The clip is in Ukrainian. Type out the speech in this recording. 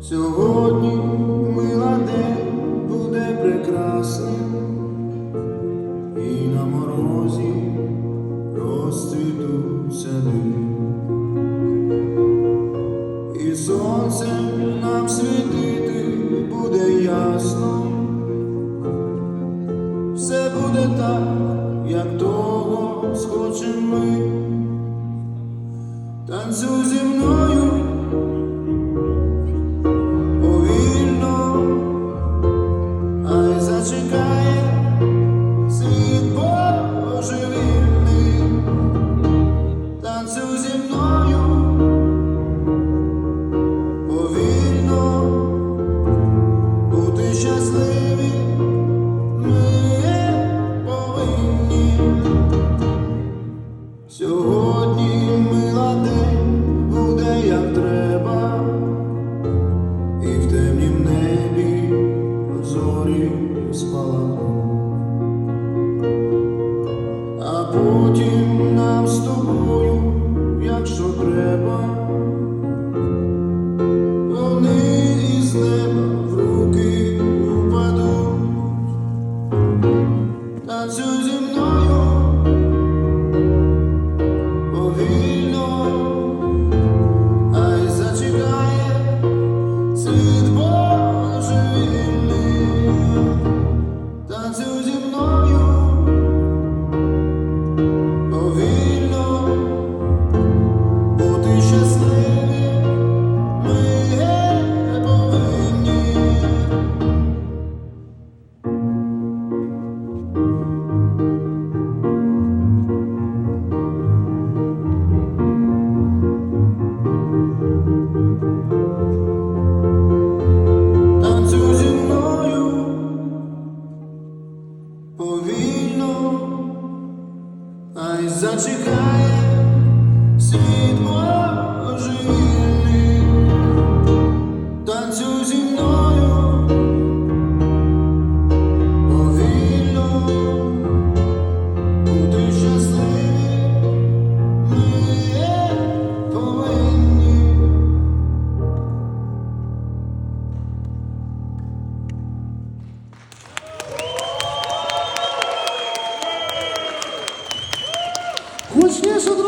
Сьогодні мила день буде прекрасним, і на морозі розцвітуть сади. і сонце нам світити буде ясно. Схочем ми. Танцюй зі мною do зачекає світ мого. наша дружба.